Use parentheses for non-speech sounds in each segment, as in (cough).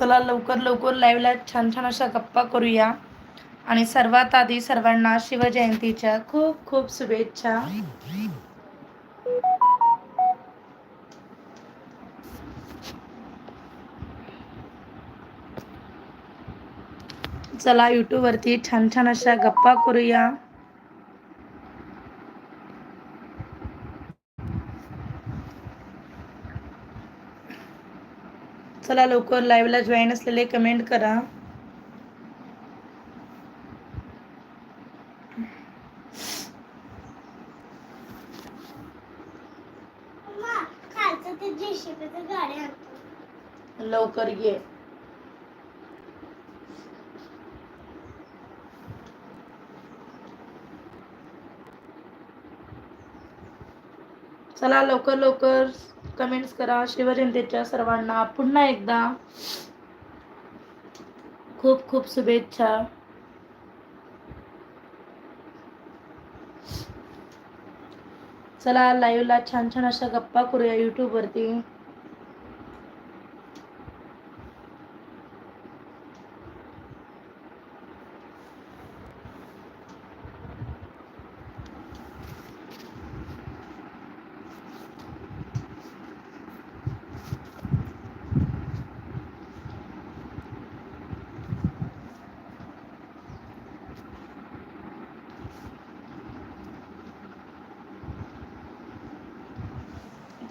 चला लवकर लवकर लाईव्हला छान छान अशा गप्पा करूया. आणि सर्वात आधी सर्वांना शिवजयंतीच्या खूप खूप शुभेच्छा. चला यूट्यूबवरती छान छान अशा गप्पा करूया. चला लवकर लाईव्हला जॉईन असलेले कमेंट करा. लवकर ये. चला लवकर लवकर. कमेंट्स करा. शिवजयंतीच्या सर्वांना पुन्हा एकदा खूप खूप शुभेच्छा. चला लाईव्हला छान छान अशा गप्पा करूया यूट्यूबवरती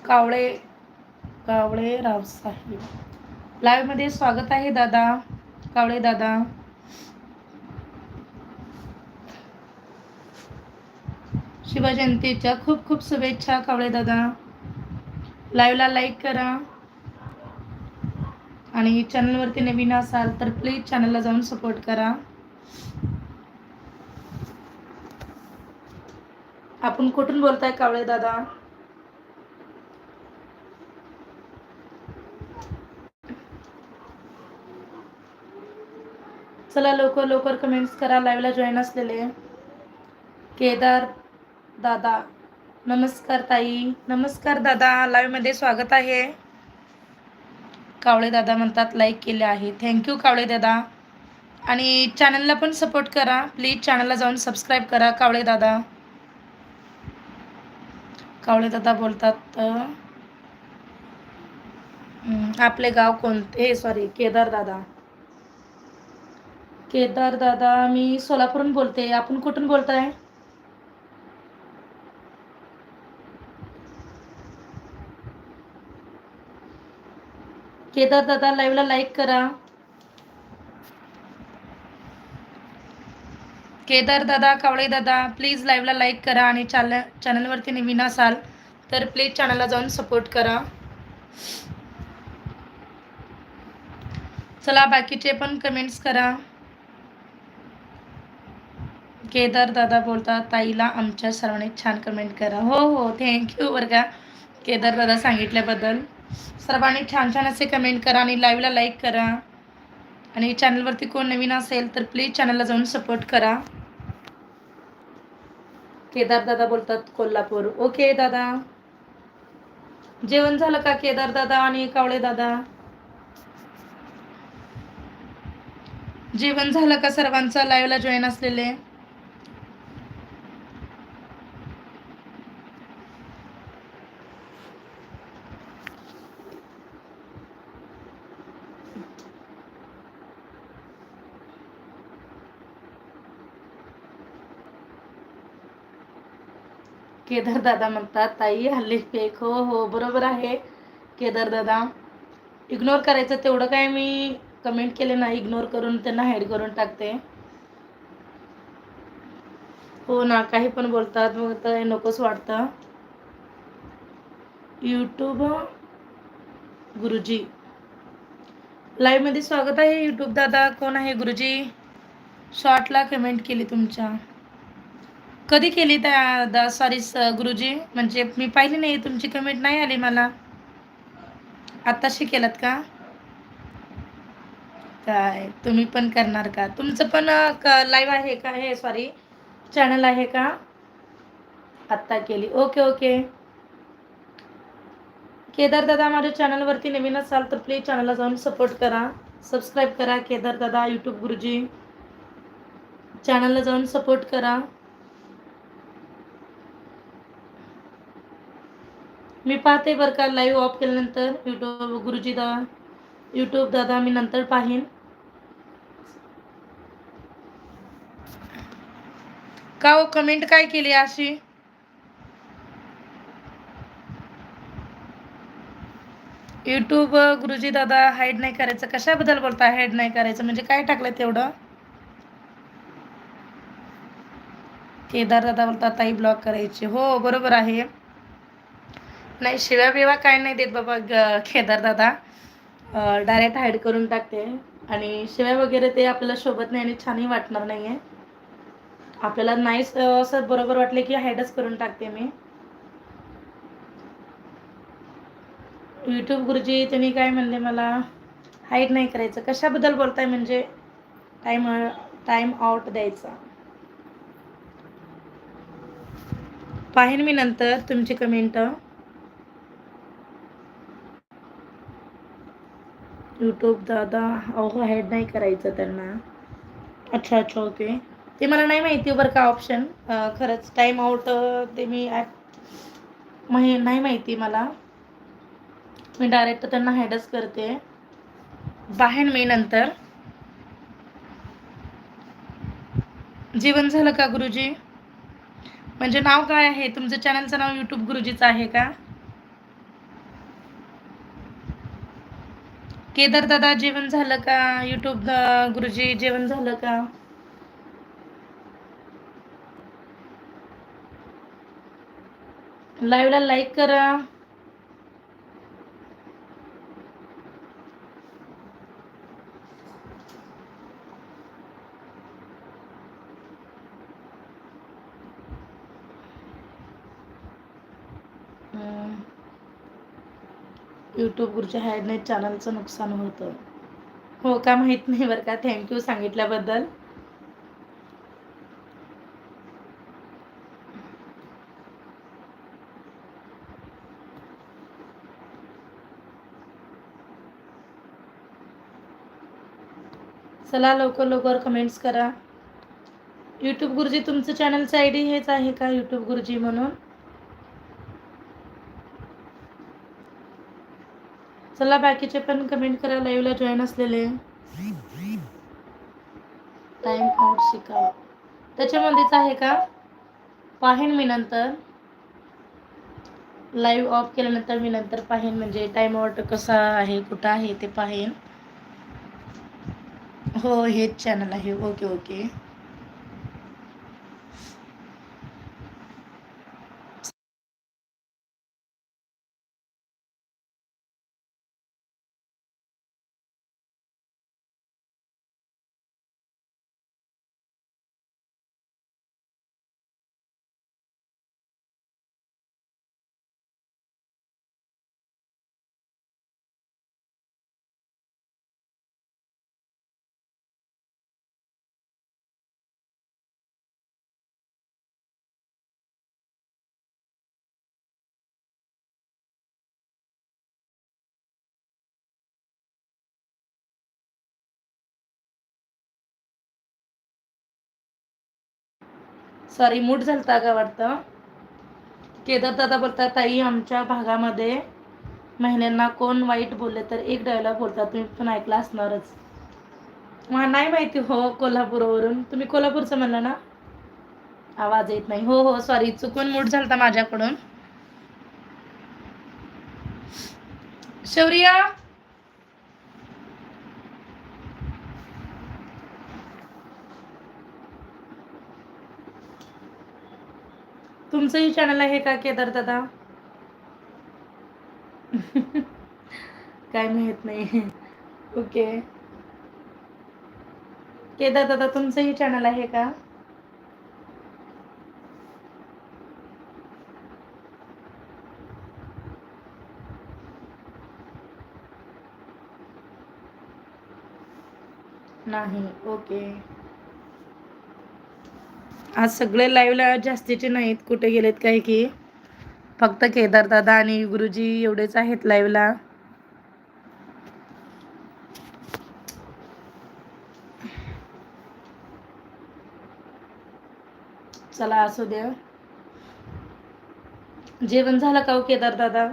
कावळे कावळे रावसाहेब लाईव्हमध्ये स्वागत आहे दादा कावळे दादा. शिवजयंतीच्या खूप खूप शुभेच्छा कावळे दादा. लाईव्हला लाईक करा. आणि चॅनलवरती नवीन असाल तर प्लीज चॅनलला जाऊन सपोर्ट करा. आपण कुठून बोलताय कावळे दादा? चला लवकर लवकर कमेंट्स करा. लाईव्हला जॉईन असलेले. केदार दादा. नमस्कार ताई. नमस्कार दादा. लाईव्हमध्ये स्वागत आहे. कावळे दादा म्हणतात लाईक केले आहे. थँक्यू कावळे दादा. आणि चॅनलला पण सपोर्ट करा. प्लीज चॅनलला जाऊन सबस्क्राईब करा कावळे दादा. कावळे दादा बोलतात आपले गाव कोणते सॉरी केदार दादा. केदार दादा मी सोलापूरहून बोलते. आपण कुठून बोलताय? केदार दादा लाईव्हला लाईक करा. केदार दादा कावळे दादा प्लीज लाईव्हला लाईक करा आणि चॅनल चॅनलवरती नवीन असाल तर प्लीज चॅनलला जाऊन सपोर्ट करा. चला बाकीचे पण कमेंट्स करा. केदार दादा बोलतात ताईला आमच्या सर्वांनी छान कमेंट करा. हो हो थँक्यू बरं का केदार दादा सांगितल्याबद्दल. सर्वांनी छान छान असे कमेंट करा आणि लाईव्हला लाईक करा. आणि चॅनलवरती कोण नवीन असेल तर प्लीज चॅनलला जाऊन सपोर्ट करा. केदार दादा बोलतात कोल्हापूर. ओके दादा. जेवण झालं का केदार दादा आणि कावळे दादा? जेवण झालं का सर्वांचं? लाईव्हला जॉईन असलेले? केदार दादा म्हणतात ताई हल्ली फेक हो हो बरोबर आहे. केदार दादा इग्नोर करायचं तेवढं काय मी कमेंट केले नाही इग्नोर करून त्यांना हाईड करून टाकते. हो ना काही पण बोलतात मग तर नकोच वाटतं. यूट्यूब गुरुजी. लाईव्हमध्ये स्वागत आहे यूट्यूब दादा. कोण आहे गुरुजी? शॉर्टला कमेंट केली तुमच्या. कधी केली त्या दा सॉरी गुरुजी? म्हणजे मी पाहिली नाही तुमची कमेंट नाही आली मला. आत्ताशी केलात का? काय तुम्ही पण करणार का? तुमचं पण लाईव्ह आहे का? हे सॉरी चॅनल आहे का? आत्ता केली. ओके ओके केदार दादा माझ्या चॅनलवरती नवीन असाल तर प्लीज चॅनलला जाऊन सपोर्ट करा. सबस्क्राईब करा केदार दादा यूट्यूब गुरुजी. चॅनलला जाऊन सपोर्ट करा. मी पाहते बरं का लाईव्ह ऑफ केल्यानंतर यूट्यूब गुरुजी दा यूट्यूब दादा मी नंतर पाहीन. का हो कमेंट काय केली अशी? यूट्यूब गुरुजी दादा हाईड नाही करायचं. कशाबद्दल बोलता हाईड नाही करायचं. म्हणजे काय टाकलं तेवढं? केदार दादा बोलता ताई ब्लॉक करायचे. हो बरोबर आहे. नाही शिव्या बिवा काय नाही देत बाबा ग- केदार दादा. डायरेक्ट हाईड करून टाकते. आणि शिव्या वगैरे ते आपल्याला शोभत नाही आणि छानही वाटणार नाही आहे आपल्याला नाही असं बरोबर वाटले की हाईडच करून टाकते मी. यूट्यूब गुरुजी त्यांनी काय म्हणले मला? हाईड नाही करायचं. कशाबद्दल बोलताय? म्हणजे टाईम टाईम आउट द्यायचा. पाहिन मी नंतर तुमची कमेंट यूट्यूब दादा अहो हाईड नाही करायचं त्यांना. अच्छा अच्छा ओके ते मला नाही माहिती बरं का ऑप्शन खरंच टाईम आउट ते मी ॲप माही नाही माहिती मला. मी डायरेक्ट त्यांना हाईडच करते. बाहेर मी नंतर. जेवण झालं का गुरुजी? म्हणजे नाव काय आहे? तुमचं चॅनलचं नाव यूट्यूब गुरुजीचं आहे का? केदार दादा जेवण झालं का? युट्यूब गुरुजी जेवण झालं का? लाईव्हला लाईक करा. यूट्यूब गुरुच्या हॅडने चॅनलचं नुकसान होतं. हो का माहीत नाही बरं का? थँक्यू सांगितल्याबद्दल. चला लवकर लवकर कमेंट्स करा. यूट्यूब गुरुजी तुमचं चॅनलचं आय डी हेच आहे का? यूट्यूब गुरुजी म्हणून? चला बाकीचे पण कमेंट करा. लाईव्हला जॉईन असलेले. टाइम आउट शिका त्याच्यामध्येच आहे का? पाहेन मी नंतर. लाईव्ह ऑफ केल्यानंतर मी नंतर पाहेन. म्हणजे टाइम आउट कसा आहे कुठं आहे ते पाहेन. हो हेच चॅनल आहे. ओके ओके सॉरी मूड झालता का वाटतं. केदार दादा बोलतात ताई आमच्या भागामध्ये महिलांना कोण वाईट बोलले तर एक डायलॉग बोलतात. तुम्ही पण ऐकला असणारच. मला नाही माहिती हो कोल्हापूरवरून. तुम्ही कोल्हापूरचं म्हणलं ना? आवाज येत नाही. हो हो सॉरी चुकून मूड झालता माझ्याकडून. शौर्या तुमचंही चॅनल आहे का केदार दादा? काय माहीत नाही. ओके. केदार दादा तुमचंही चॅनल आहे का? नाही. ओके. आज सगळे लाईव्हला जास्तीचे नाहीत कुठे गेलेत काय की. फक्त केदारदादा आणि गुरुजी एवढेच आहेत लाईव्हला चला असू द्या. जेवण झालं का हो केदार दादा?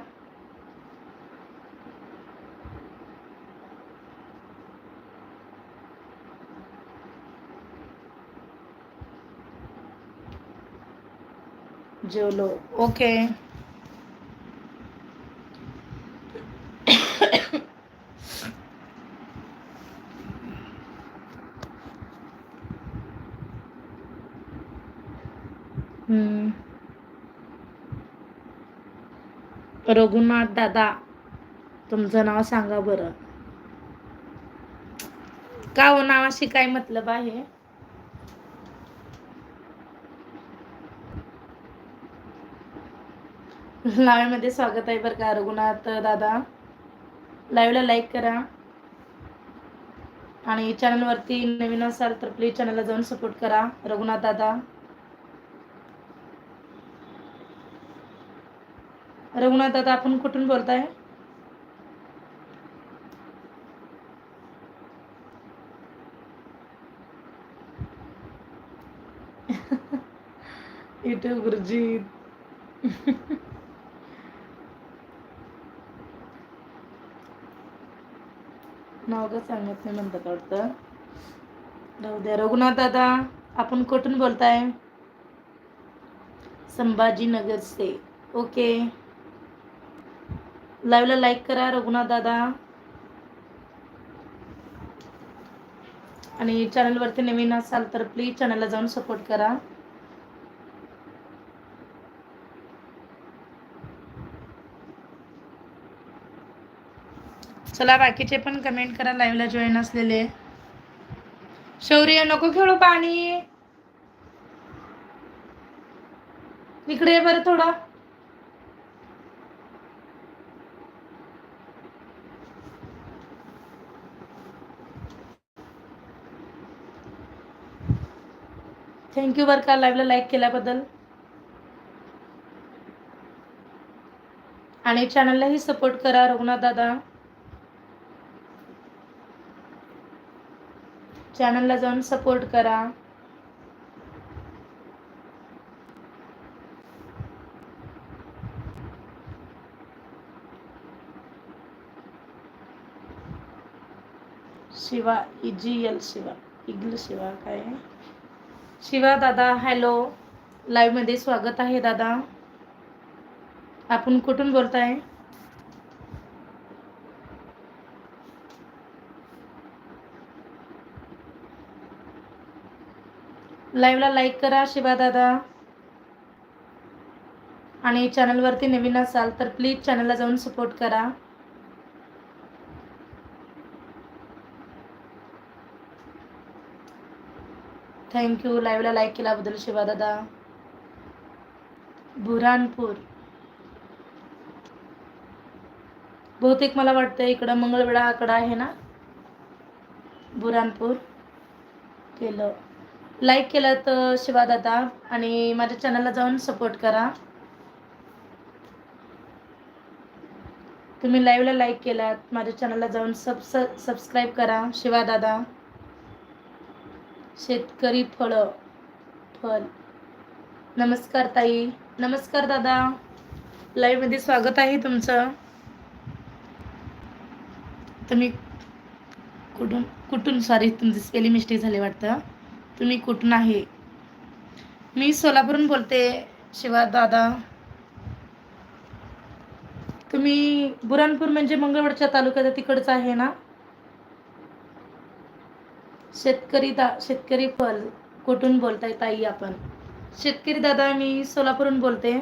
जेवलो. ओके. हम्म. रघुनाथ दादा तुमचं नाव सांगा बरं. का हो नावाशी काय मतलब आहे? लाईव्हमध्ये स्वागत आहे बरं का रघुनाथ दादा. लाईव्हला लाईक करा. आणि चॅनलवरती नवीन असाल तर प्लीज चॅनलला जाऊन सपोर्ट करा रघुनाथ दादा. रघुनाथ दादा आपण कुठून बोलताय? (laughs) युट्यूब गुरुजी. (laughs) नाव का सांगत नाही म्हणतात वाटतं. राहू द्या. रघुनाथ दादा आपण कुठून बोलताय? संभाजीनगर से. ओके. लाईव्हला लाईक करा रघुनाथ दादा. आणि चॅनलवरती नवीन असाल तर प्लीज चॅनलला जाऊन सपोर्ट करा. चला बाकीचे पण कमेंट करा लाईव्हला जॉईन असलेले. शौर्य नको खेळू पाणी. इकडे ये बरं थोडा. थँक्यू बरं का लाईव्हला लाईक केल्याबद्दल. आणि चॅनललाही सपोर्ट करा रघुनाथ दादा. चॅनलला जाऊन सपोर्ट करा. शिवा इजी एल शिवा. इग्ल शिवा काय? आहे? शिवा दादा हॅलो लाईव्हमध्ये स्वागत आहे दादा. आपण कुठून बोलताय? लाईव्हला लाईक करा शिवा दादा. आणि चॅनलवरती नवीन असाल तर प्लीज चॅनलला जाऊन सपोर्ट करा. थँक्यू लाईव्हला लाईक केल्याबद्दल शिवा दादा. बुऱ्हाणपूर बहुतेक मला वाटतं इकडं मंगळवेढाकडं आहे ना? बुरानपूर केलं. लाईक केलं तर शिवा दादा आणि माझ्या चॅनलला जाऊन सपोर्ट करा. तुम्ही लाईव्हला लाईक केलात माझ्या चॅनलला जाऊन सब सबस्क्राईब करा शिवा दादा. शेतकरी फळ फल नमस्कार ताई. नमस्कार दादा. लाईव्हमध्ये स्वागत आहे तुमचं. तुम्ही कुठून कुठून सॉरी तुमची स्पेलिंग मिस्टेक झाली वाटतं. तुम्ही कुठून आहे मी सोलापूरहून बोलते शिवा दादा. तुम्ही बुरानपूर म्हणजे मंगळवारच्या तालुक्यात तिकडचं आहे ना? शेतकरी दा शेतकरी फल कुठून बोलताय ताई आपण? शेतकरी दादा मी सोलापूरहून बोलते.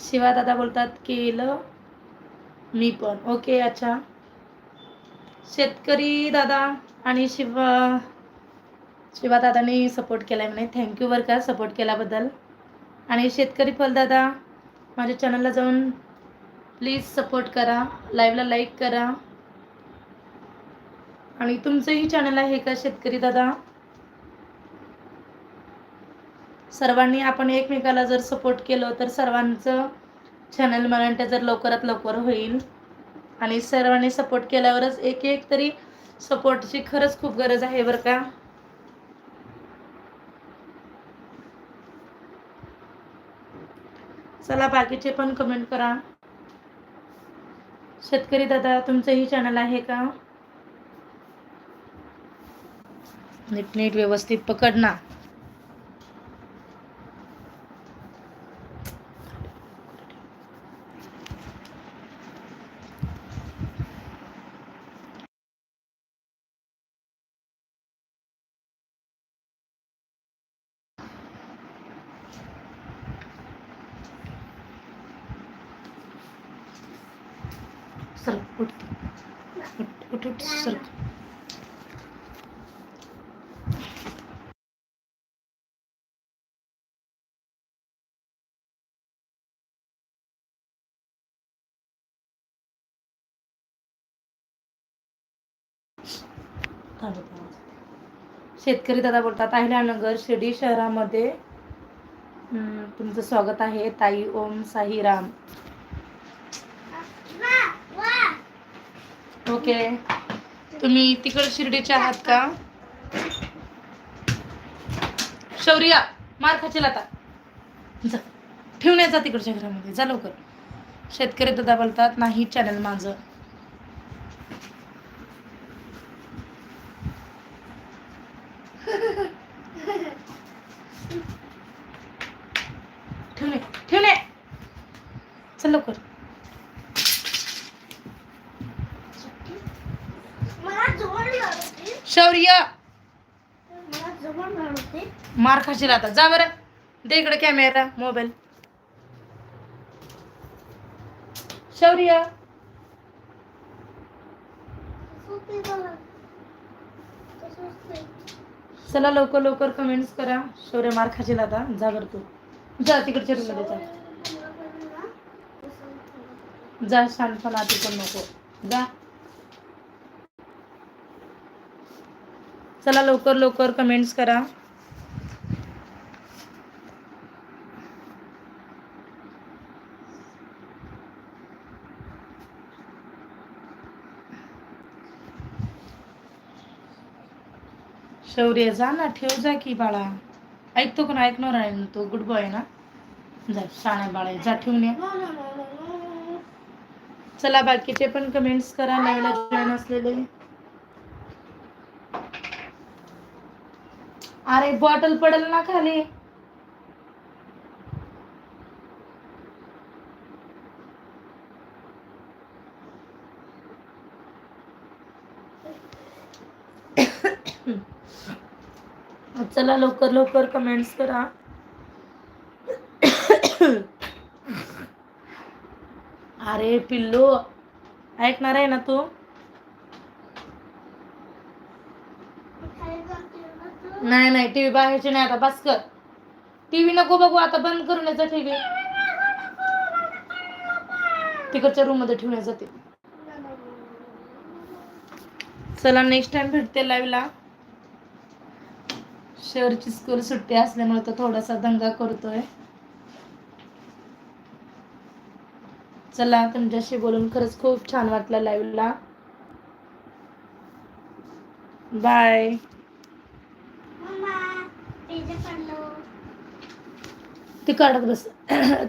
शिवा दादा बोलतात केलं मी पण. ओके अच्छा. शेतकरी दादा आणि शिवा शिवा दादाने सपोर्ट केला आहे म्हणे थँक्यू बरं का सपोर्ट केल्याबद्दल. आणि शेतकरी फल दादा माझ्या चॅनलला जाऊन प्लीज सपोर्ट करा. लाईव्हला लाईक करा. आणि तुमचंही चॅनल आहे का शेतकरी दादा? सर्वांनी आपण एकमेकाला जर सपोर्ट केलं तर सर्वांचं चॅनल मराठ्या जर लवकरात लवकर होईल. आणि सर्वांनी सपोर्ट केल्यावरच एक एक तरी सपोर्टची खरंच खूप गरज आहे बरं का. चला बाकीचे पण कमेंट करा. शेतकरी दादा तुमचंही चॅनल आहे का? नीट नीट व्यवस्थित पकडणार शेतकरी दादा बोलतात अहिल्यानगर शिर्डी शहरामध्ये तुमचं स्वागत आहे. ताई ओम साईराम राम. ओके. तुम्ही तिकड शिर्डीचे आहात का? शौर्या मार खाचेल आता. जा. ठेवण्याचा तिकडच्या घरामध्ये. जा लवकर. शेतकरी दादा बोलतात नाही चॅनल माझं ठेवणे ठेवणे चल लवकर मला जवळ लागते शौर्य मला जवळ लागते मार खाशील आता. जा बरं. दे इकडे कॅमेरा मोबाईल शौर्य. चला लवकर लवकर कमेंट्स करा. शौर्य मार खाशील आता. जा बरं तू. जा तिकडच्या रूममध्ये जा. जा शांतपणा ती पण नको. जा. चला लवकर लवकर कमेंट्स करा. शौर्य जा ना ठेव जा की बाळा. ऐकतो पण ऐकणार आहे ना तो गुड बॉय ना? जा शाळा बाळा जा ठेवून ये. चला बाकीचे पण कमेंट्स करा लाईव्हला जॉईन असलेले. अरे बॉटल पडेल ना खाली. चला लवकर लवकर कमेंट्स करा. अरे पिल्लू ऐकणार आहे ना तू? नाही नाही टीव्ही बघायची नाही आता बस कर. टीव्ही नको बघू आता बंद करून याचा टीव्ही तिकडच्या रूममध्ये ठेवून जाते चला नेक्स्ट टाइम भेटते लाईव्हला शहरची स्कूल सुट्टी असल्यामुळे तो थोडासा दंगा करतोय. चला तुमच्याशी बोलून खरंच खूप छान वाटलं लाईव्हला बाय ती काढत बस. (clears throat) ती